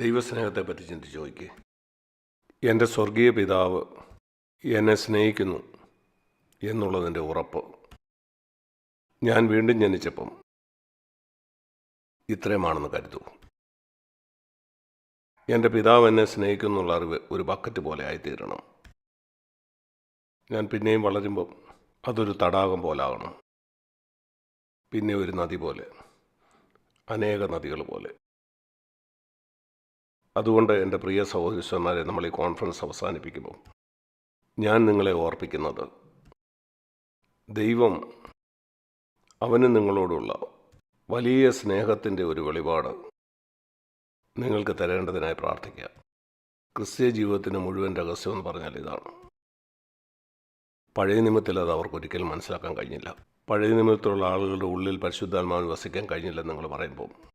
ദൈവസ്നേഹത്തെപ്പറ്റി ചിന്തിച്ച് നോക്കി എന്റെ സ്വർഗീയ പിതാവ് എന്നെ സ്നേഹിക്കുന്നു എന്നുള്ളതിന്റെ ഉറപ്പ്. ഞാൻ വീണ്ടും ജനിച്ചപ്പം ഇത്രയുമാണെന്ന് കരുതൂ. എന്റെ പിതാവ് എന്നെ സ്നേഹിക്കുന്നുള്ള അറിവ് ഒരു ബക്കറ്റ് പോലെ ആയിത്തീരണം. ഞാൻ പിന്നെയും വളരുമ്പം അതൊരു തടാകം പോലെ പോലാകണം പിന്നെ ഒരു നദി പോലെ അനേക നദികൾ പോലെ. അതുകൊണ്ട് എന്റെ പ്രിയ സഹോദരിസ്വന്മാരെ നമ്മൾ ഈ കോൺഫറൻസ് അവസാനിപ്പിക്കുമ്പോൾ ഞാൻ നിങ്ങളെ ഓർപ്പിക്കുന്നത് ദൈവം അവന് നിങ്ങളോടുള്ള വലിയ സ്നേഹത്തിന്റെ ഒരു വെളിപാട് നിങ്ങൾക്ക് തരേണ്ടതിനായി പ്രാർത്ഥിക്കുക. ക്രിസ്ത്യ ജീവിതത്തിന്റെ മുഴുവൻ രഹസ്യം എന്ന് പറഞ്ഞാൽ ഇതാണ്. പഴയ നിയമത്തിൽ അത് അവർക്ക് ഒരിക്കലും മനസ്സിലാക്കാൻ കഴിഞ്ഞില്ല. പഴയ നിയമത്തിലുള്ള ആളുകളുടെ ഉള്ളിൽ പരിശുദ്ധാത്മാവിന് വസിക്കാൻ കഴിഞ്ഞില്ലെന്ന് നിങ്ങൾ പറയുമ്പോൾ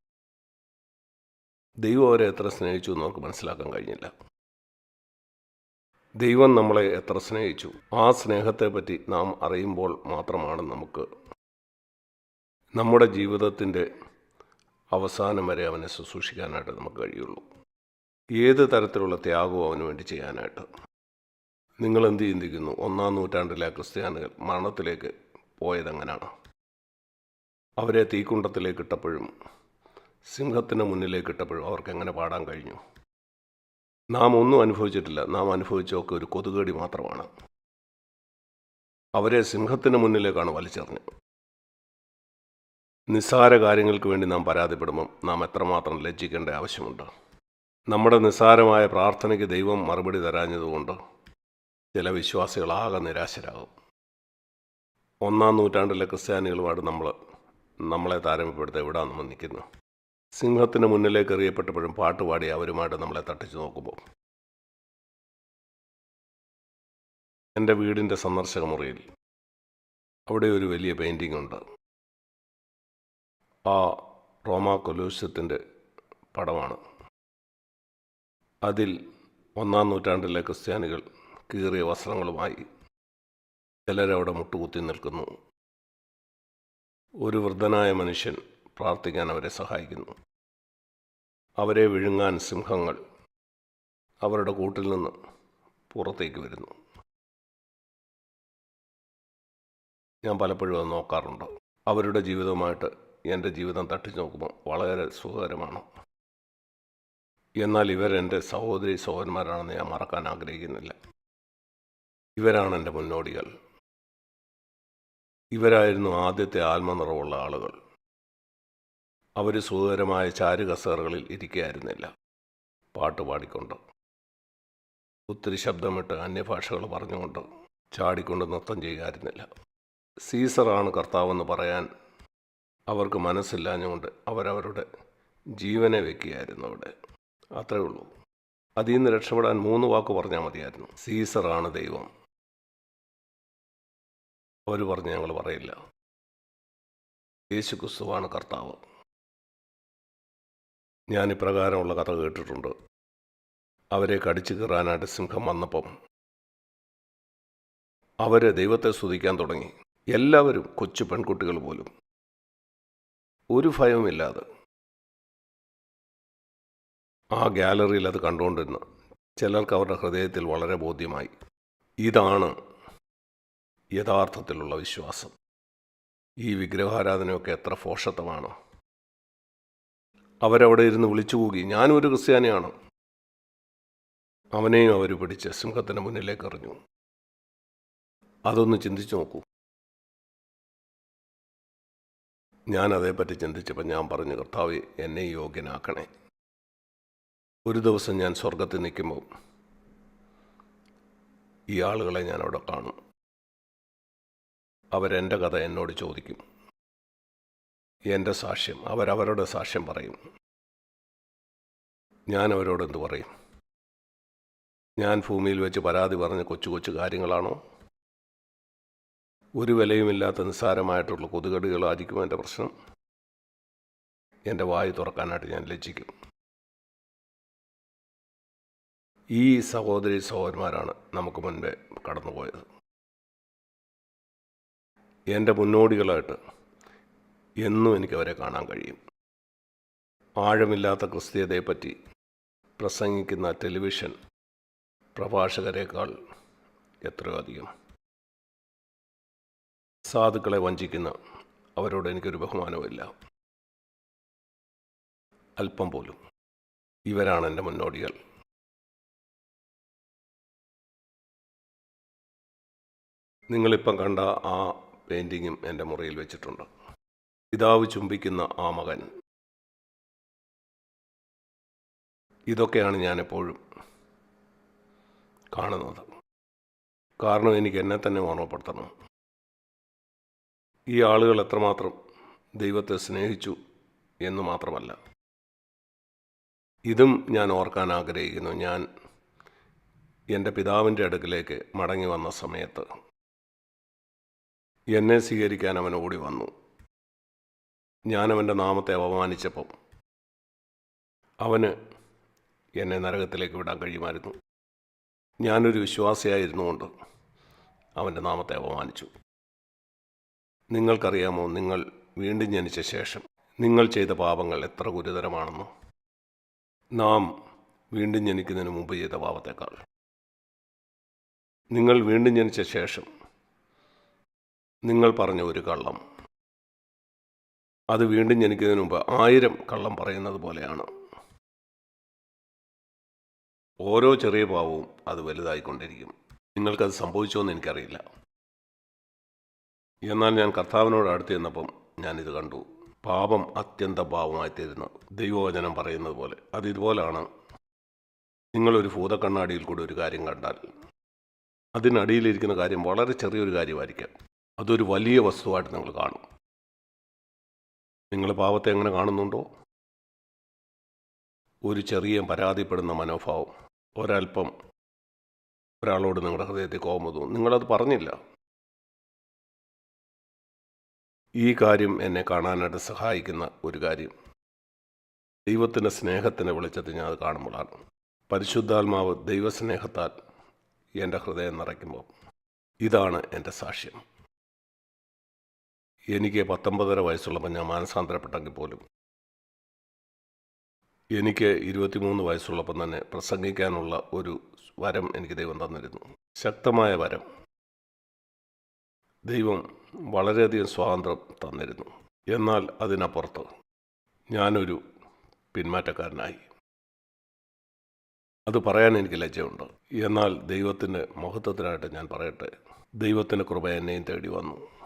ദൈവം അവരെ എത്ര സ്നേഹിച്ചു എന്ന് അവർക്ക് മനസ്സിലാക്കാൻ കഴിഞ്ഞില്ല. ദൈവം നമ്മളെ എത്ര സ്നേഹിച്ചു? ആ സ്നേഹത്തെപ്പറ്റി നാം അറിയുമ്പോൾ മാത്രമാണ് നമുക്ക് നമ്മുടെ ജീവിതത്തിന്റെ അവസാനം വരെ അവനെ ശുശ്രൂഷിക്കാനായിട്ട് നമുക്ക് കഴിയുള്ളൂ. ഏത് തരത്തിലുള്ള ത്യാഗവും അവന് വേണ്ടി ചെയ്യാനായിട്ട്. നിങ്ങൾ എന്ത് ചിന്തിക്കുന്നു? ഒന്നാം നൂറ്റാണ്ടിലെ ക്രിസ്ത്യാനികൾ മരണത്തിലേക്ക് പോയതെങ്ങനെയാണ് അവരെ തീക്കുണ്ടത്തിലേക്ക് ഇട്ടപ്പോഴും സിംഹത്തിന് മുന്നിലേക്ക് ഇട്ടപ്പോഴും അവർക്ക് എങ്ങനെ പാടാൻ കഴിഞ്ഞു? നാം ഒന്നും അനുഭവിച്ചിട്ടില്ല. നാം അനുഭവിച്ചൊക്കെ ഒരു കൊതുകേടി മാത്രമാണ്. അവരെ സിംഹത്തിന് മുന്നിലേക്കാണ് വലിച്ചെറിഞ്ഞത് നിസ്സാര കാര്യങ്ങൾക്ക് വേണ്ടി നാം പരാതിപ്പെടുമ്പം നാം എത്രമാത്രം ലജ്ജിക്കേണ്ട ആവശ്യമുണ്ട്? നമ്മുടെ നിസ്സാരമായ പ്രാർത്ഥനയ്ക്ക് ദൈവം മറുപടി തരാഞ്ഞതുകൊണ്ട് ചില വിശ്വാസികളാകെ നിരാശരാകും. ഒന്നാം നൂറ്റാണ്ടിലെ ക്രിസ്ത്യാനികളുമായിട്ട് നമ്മൾ നമ്മളെ താരതമ്യപ്പെടുത്ത എവിടെയാണ് നമ്മൾ നിൽക്കുന്നത് സിംഹത്തിന് മുന്നിലേക്ക് എറിയപ്പെട്ടപ്പോഴും പാട്ടുപാടി അവരുമായിട്ട് നമ്മളെ തട്ടിച്ചു നോക്കുമ്പോൾ. എന്റെ വീടിന്റെ സന്ദർശക മുറിയിൽ അവിടെ ഒരു വലിയ പെയിന്റിംഗ് ഉണ്ട്. ആ റോമാ കൊലൂസ്യത്തിന്റെ പടമാണ്. അതിൽ ഒന്നാം നൂറ്റാണ്ടിലെ ക്രിസ്ത്യാനികൾ കീറിയ വസ്ത്രങ്ങളുമായി ചിലരവിടെ മുട്ടുകുത്തി നിൽക്കുന്നു. ഒരു വൃദ്ധനായ മനുഷ്യൻ പ്രാർത്ഥിക്കാൻ അവരെ സഹായിക്കുന്നു. അവരെ വിഴുങ്ങാൻ സിംഹങ്ങൾ അവരുടെ കൂട്ടിൽ നിന്ന് പുറത്തേക്ക് വരുന്നു. ഞാൻ പലപ്പോഴും അത് നോക്കാറുണ്ട്. അവരുടെ ജീവിതവുമായിട്ട് എന്റെ ജീവിതം തട്ടിച്ചു നോക്കുമ്പോൾ വളരെ സുഖകരമാണ്. എന്നാൽ ഇവരെന്റെ സഹോദരി സഹോദരന്മാരാണെന്ന് ഞാൻ മറക്കാൻ ആഗ്രഹിക്കുന്നില്ല. ഇവരാണ് എന്റെ മുന്നോടികൾ. ഇവരായിരുന്നു ആദ്യത്തെ ആത്മനിറവുള്ള ആളുകൾ. അവർ സുഖകരമായ ചാരുകസേറുകളിൽ ഇരിക്കുകയായിരുന്നില്ല. പാട്ട് പാടിക്കൊണ്ട്. ഒത്തിരി ശബ്ദമിട്ട് അന്യഭാഷകൾ പറഞ്ഞുകൊണ്ട് ചാടിക്കൊണ്ട് നൃത്തം ചെയ്യുകയായിരുന്നില്ല. സീസറാണ് കർത്താവെന്ന് പറയാൻ അവർക്ക് മനസ്സില്ലാഞ്ഞുകൊണ്ട് അവരവരുടെ ജീവനെ വെക്കുകയായിരുന്നു അവിടെ. അത്രേ ഉള്ളൂ. അതിൽ നിന്ന് രക്ഷപ്പെടാൻ മൂന്ന് വാക്ക് പറഞ്ഞാൽ മതിയായിരുന്നു. സീസറാണ് ദൈവം. അവർ പറഞ്ഞ് ഞങ്ങൾ പറയില്ല. യേശു ക്രിസ്തുവാണ് കർത്താവ്. ഞാൻ ഇപ്രകാരമുള്ള കഥ കേട്ടിട്ടുണ്ട്. അവരെ കടിച്ചു കയറാനായിട്ട് സിംഹം വന്നപ്പം അവരെ ദൈവത്തെ സ്തുതിക്കാൻ തുടങ്ങി. എല്ലാവരും കൊച്ചു പെൺകുട്ടികൾ പോലും. ഒരു ഭയവുമില്ലാതെ. ആ ഗാലറിയിൽ അത് കണ്ടുകൊണ്ടിരുന്ന ചിലർക്ക് അവരുടെ ഹൃദയത്തിൽ വളരെ ബോധ്യമായി. ഇതാണ് യഥാർത്ഥത്തിലുള്ള വിശ്വാസം. ഈ വിഗ്രഹാരാധനയൊക്കെ എത്ര ഫോഷത്വമാണ്. അവരവിടെ ഇരുന്ന് വിളിച്ചു കൂകി. ഞാനും ഒരു ക്രിസ്ത്യാനിയാണ്. അവനെയും അവർ പിടിച്ച് സിംഹത്തിന് മുന്നിലേക്ക് എറിഞ്ഞു. അതൊന്ന് ചിന്തിച്ചു നോക്കൂ. ഞാൻ അതേപ്പറ്റി ചിന്തിച്ചപ്പോൾ ഞാൻ പറഞ്ഞു കർത്താവ് എന്നെ യോഗ്യനാക്കണേ. ഒരു ദിവസം ഞാൻ സ്വർഗത്തിൽ നിൽക്കുമ്പോൾ ഈ ആളുകളെ ഞാൻ അവിടെ കാണും. അവരെന്റെ കഥ എന്നോട് ചോദിക്കും. എന്റെ സാക്ഷ്യം. അവരവരുടെ സാക്ഷ്യം പറയും. ഞാൻ അവരോട് എന്തു പറയും? ഞാൻ ഭൂമിയിൽ വെച്ച് പരാതി പറഞ്ഞ കൊച്ചു കൊച്ചു കാര്യങ്ങളാണോ? ഒരു വിലയുമില്ലാത്ത നിസ്സാരമായിട്ടുള്ള കൊതുകടികളായിരിക്കും എന്റെ പ്രശ്നം? എന്റെ വായു തുറക്കാനായിട്ട് ഞാൻ ലജ്ജിക്കും. ഈ സഹോദരി സഹോദരന്മാരാണ് നമുക്ക് മുൻപേ കടന്നുപോയത്. എന്റെ മുന്നോടികളായിട്ട് എന്നും എനിക്കവരെ കാണാൻ കഴിയും. ആഴമില്ലാത്ത ക്രിസ്തീയതയെപ്പറ്റി പ്രസംഗിക്കുന്ന ടെലിവിഷൻ പ്രഭാഷകരെക്കാൾ എത്രയോ അധികം. സാധുക്കളെ വഞ്ചിക്കുന്ന അവരോട് എനിക്കൊരു ബഹുമാനവുമില്ല. അല്പം പോലും. ഇവരാണ് എന്റെ മുന്നോടികൾ. നിങ്ങളിപ്പം കണ്ട ആ പെയിന്റിങ്ങും എന്റെ മുറിയിൽ വെച്ചിട്ടുണ്ട്. പിതാവ് ചുംബിക്കുന്ന ആ മകൻ. ഇതൊക്കെയാണ് ഞാനെപ്പോഴും കാണുന്നത്. കാരണം എനിക്ക് എന്നെ തന്നെ ഓർമ്മപ്പെടുത്തണം. ഈ ആളുകൾ എത്രമാത്രം ദൈവത്തെ സ്നേഹിച്ചു എന്ന് മാത്രമല്ല. ഇതും ഞാൻ ഓർക്കാൻ ആഗ്രഹിക്കുന്നു. ഞാൻ എന്റെ പിതാവിന്റെ അടുക്കിലേക്ക് മടങ്ങി വന്ന സമയത്ത് എന്നെ സ്വീകരിക്കാൻ അവൻ ഓടി വന്നു. ഞാൻ അവന്റെ നാമത്തെ അപമാനിച്ചപ്പം അവന് എന്നെ നരകത്തിലേക്ക് വിടാൻ കഴിയുമായിരുന്നു. ഞാനൊരു വിശ്വാസിയായിരുന്നുകൊണ്ട് അവന്റെ നാമത്തെ അപമാനിച്ചു. നിങ്ങൾക്കറിയാമോ നിങ്ങൾ വീണ്ടും ജനിച്ച ശേഷം നിങ്ങൾ ചെയ്ത പാപങ്ങൾ എത്ര ഗുരുതരമാണെന്നോ? നാം വീണ്ടും ജനിക്കുന്നതിന് മുമ്പ് ചെയ്ത പാപത്തേക്കാൾ. നിങ്ങൾ വീണ്ടും ജനിച്ച ശേഷം നിങ്ങൾ പറഞ്ഞ ഒരു കള്ളം അത് വീണ്ടും ജനിക്കുന്നതിന് മുമ്പ് ആയിരം കള്ളം പറയുന്നത് പോലെയാണ്. ഓരോ ചെറിയ പാവവും അത് വലുതായിക്കൊണ്ടിരിക്കും. നിങ്ങൾക്കത് സംഭവിച്ചോ എന്ന് എനിക്കറിയില്ല. എന്നാൽ ഞാൻ കർത്താവിനോട് അടുത്ത് ചെന്നപ്പം ഞാനിത് കണ്ടു. പാപം അത്യന്ത പാവമായി തീരുന്നു. ദൈവവചനം പറയുന്നത് പോലെ. അത് ഇതുപോലാണ്. നിങ്ങളൊരു ഭൂതക്കണ്ണാടിയിൽ കൂടി ഒരു കാര്യം കണ്ടാൽ അതിനടിയിലിരിക്കുന്ന കാര്യം വളരെ ചെറിയൊരു കാര്യമായിരിക്കാം. അതൊരു വലിയ വസ്തുവായിട്ട് നിങ്ങൾ കാണും. നിങ്ങൾ പാവത്തെ എങ്ങനെ കാണുന്നുണ്ടോ? ഒരു ചെറിയ പരാതിപ്പെടുന്ന മനോഭാവം. ഒരൽപ്പം ഒരാളോട് നിങ്ങളുടെ ഹൃദയത്തിൽ കോപം നിങ്ങളത് പറഞ്ഞില്ല. ഈ കാര്യം എന്നെ കാണാനായിട്ട് സഹായിക്കുന്ന ഒരു കാര്യം. ദൈവത്തിന്റെ സ്നേഹത്തിന്റെ വെളിച്ചത്തിൽ ഞാൻ അത് കാണുമ്പോഴാണ്. പരിശുദ്ധാത്മാവ് ദൈവസ്നേഹത്താൽ എന്റെ ഹൃദയം നിറയ്ക്കുമ്പോൾ ഇതാണ് എന്റെ സാക്ഷ്യം. എനിക്ക് പത്തൊമ്പതര വയസ്സുള്ളപ്പോൾ ഞാൻ മാനസാന്തരപ്പെട്ടെങ്കിൽ പോലും. എനിക്ക് ഇരുപത്തിമൂന്ന് വയസ്സുള്ളപ്പം തന്നെ പ്രസംഗിക്കാനുള്ള ഒരു വരം എനിക്ക് ദൈവം തന്നിരുന്നു. ശക്തമായ വരം. ദൈവം വളരെയധികം സ്വാതന്ത്ര്യം തന്നിരുന്നു. എന്നാൽ അതിനപ്പുറത്ത് ഞാനൊരു പിന്മാറ്റക്കാരനായി. അത് പറയാൻ എനിക്ക് ലജ്ജയുണ്ട്. എന്നാൽ ദൈവത്തിന്റെ മഹത്വത്തിനായിട്ട് ഞാൻ പറയട്ടെ. ദൈവത്തിന്റെ കൃപ എന്നെയും തേടി വന്നു.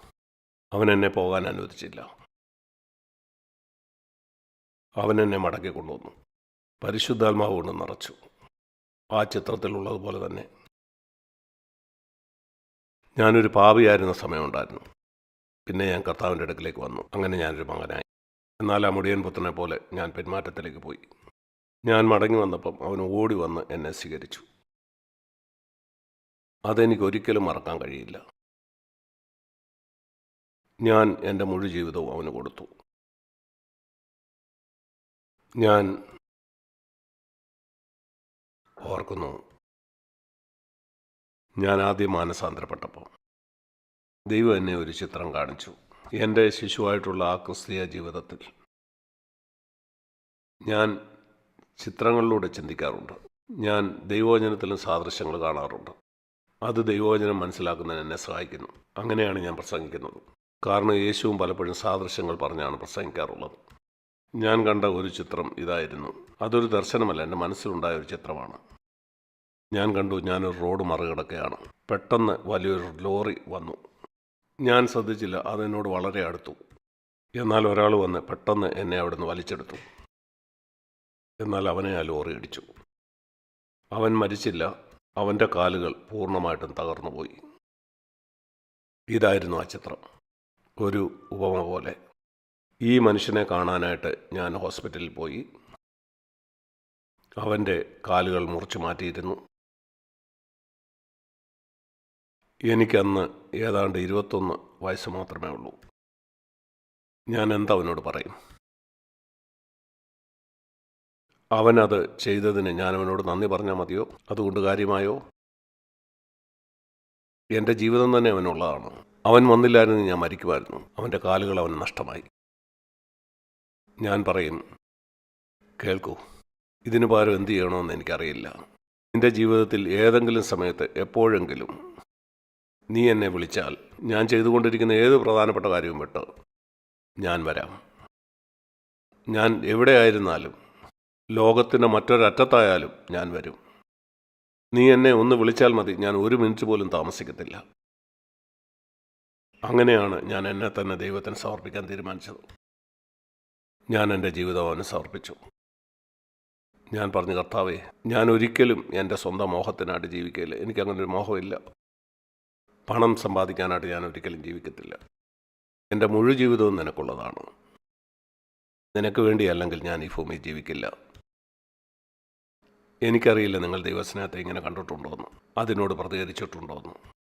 അവൻ എന്നെ പോകാൻ അനുവദിച്ചില്ല. അവൻ എന്നെ മടക്കി കൊണ്ടുവന്നു. പരിശുദ്ധാത്മാവ് കൊണ്ട് നിറച്ചു. ആ ചിത്രത്തിലുള്ളതുപോലെ തന്നെ. ഞാനൊരു പാപിയായിരുന്ന സമയമുണ്ടായിരുന്നു പിന്നെ ഞാൻ കർത്താവിന്റെ അടുക്കിലേക്ക് വന്നു. അങ്ങനെ ഞാനൊരു മകനായി. എന്നാൽ ആ മുടിയൻ പുത്രനെ പോലെ ഞാൻ പെരുമാറ്റത്തിലേക്ക് പോയി. ഞാൻ മടങ്ങി വന്നപ്പം അവൻ ഓടി വന്ന് എന്നെ സ്വീകരിച്ചു. അതെനിക്കൊരിക്കലും മറക്കാൻ കഴിയില്ല. ഞാൻ എന്റെ മുഴു ജീവിതവും അവന് കൊടുത്തു. ഞാൻ ഓർക്കുന്നു. ഞാൻ ആദ്യം മാനസാന്തരപ്പെട്ടപ്പോൾ ദൈവം എന്നെ ഒരു ചിത്രം കാണിച്ചു. എന്റെ ശിശുവായിട്ടുള്ള ആ ക്രിസ്തീയ ജീവിതത്തിൽ ഞാൻ ചിത്രങ്ങളിലൂടെ ചിന്തിക്കാറുണ്ട്. ഞാൻ ദൈവവചനത്തിലും സാദൃശ്യങ്ങൾ കാണാറുണ്ട്. അത് ദൈവവചനം മനസ്സിലാക്കുന്നതിന് എന്നെ സഹായിക്കുന്നു. അങ്ങനെയാണ് ഞാൻ പ്രസംഗിക്കുന്നത്. കാരണം യേശുവും പലപ്പോഴും സാദൃശ്യങ്ങൾ പറഞ്ഞാണ് പ്രസംഗിക്കാറുള്ളത്. ഞാൻ കണ്ട ഒരു ചിത്രം ഇതായിരുന്നു. അതൊരു ദർശനമല്ല എന്റെ മനസ്സിലുണ്ടായ ഒരു ചിത്രമാണ്. ഞാൻ കണ്ടു ഞാനൊരു റോഡ് മറികടക്കുകയാണ്. പെട്ടെന്ന് വലിയൊരു ലോറി വന്നു. ഞാൻ ശ്രദ്ധിച്ചില്ല അതെന്നോട് വളരെ അടുത്തു. എന്നാൽ ഒരാൾ വന്ന് പെട്ടെന്ന് എന്നെ അവിടുന്ന് വലിച്ചെടുത്തു. എന്നാൽ അവനെ ആ ലോറി ഇടിച്ചു. അവൻ മരിച്ചില്ല അവന്റെ കാലുകൾ പൂർണമായിട്ടും തകർന്നുപോയി. ഇതായിരുന്നു ആ ചിത്രം. ഒരു ഉപമ പോലെ. ഈ മനുഷ്യനെ കാണാനായിട്ട് ഞാൻ ഹോസ്പിറ്റലിൽ പോയി. അവന്റെ കാലുകൾ മുറിച്ചു മാറ്റിയിരുന്നു. എനിക്കന്ന് ഏതാണ്ട് ഇരുപത്തൊന്ന് വയസ്സ് മാത്രമേ ഉള്ളൂ. ഞാൻ എന്താ അവനോട് പറയും? അവനത് ചെയ്തതിന് ഞാൻ അവനോട് നന്ദി പറഞ്ഞാൽ മതിയോ? അതുകൊണ്ട് കാര്യമായോ? എന്റെ ജീവിതം തന്നെ അവനുള്ളതാണ്. അവൻ വന്നില്ലായിരുന്നു ഞാൻ മരിക്കുമായിരുന്നു. അവന്റെ കാലുകൾ അവൻ നഷ്ടമായി. ഞാൻ പറയും കേൾക്കൂ ഇതിനു പകരം എന്ത് ചെയ്യണമെന്ന് എനിക്കറിയില്ല. നിന്റെ ജീവിതത്തിൽ ഏതെങ്കിലും സമയത്ത് എപ്പോഴെങ്കിലും നീ എന്നെ വിളിച്ചാൽ ഞാൻ ചെയ്തുകൊണ്ടിരിക്കുന്ന ഏത് പ്രധാനപ്പെട്ട കാര്യവും വിട്ട് ഞാൻ വരാം. ഞാൻ എവിടെയായിരുന്നാലും ലോകത്തിന്റെ മറ്റൊരറ്റത്തായാലും ഞാൻ വരും. നീ എന്നെ ഒന്ന് വിളിച്ചാൽ മതി ഞാൻ ഒരു മിനിറ്റ് പോലും താമസിക്കത്തില്ല. അങ്ങനെയാണ് ഞാൻ എന്നെ തന്നെ ദൈവത്തിന് സമർപ്പിക്കാൻ തീരുമാനിച്ചത്. ഞാൻ എന്റെ ജീവിതം അവന് സമർപ്പിച്ചു. ഞാൻ പറഞ്ഞു കർത്താവേ ഞാൻ ഒരിക്കലും എന്റെ സ്വന്തം മോഹത്തിനായിട്ട് ജീവിക്കില്ല എനിക്കങ്ങനെ ഒരു മോഹമില്ല. പണം സമ്പാദിക്കാനായിട്ട് ഞാൻ ഒരിക്കലും ജീവിക്കത്തില്ല. എന്റെ മുഴു ജീവിതവും നിനക്കുള്ളതാണ്. നിനക്ക് വേണ്ടിയല്ലെങ്കിൽ ഞാൻ ഈ ഭൂമിയിൽ ജീവിക്കില്ല. എനിക്കറിയില്ല നിങ്ങൾ ദൈവസ്നേഹത്തെ ഇങ്ങനെ കണ്ടിട്ടുണ്ടോയെന്ന് അതിനോട് പ്രതികരിച്ചിട്ടുണ്ടോയെന്ന്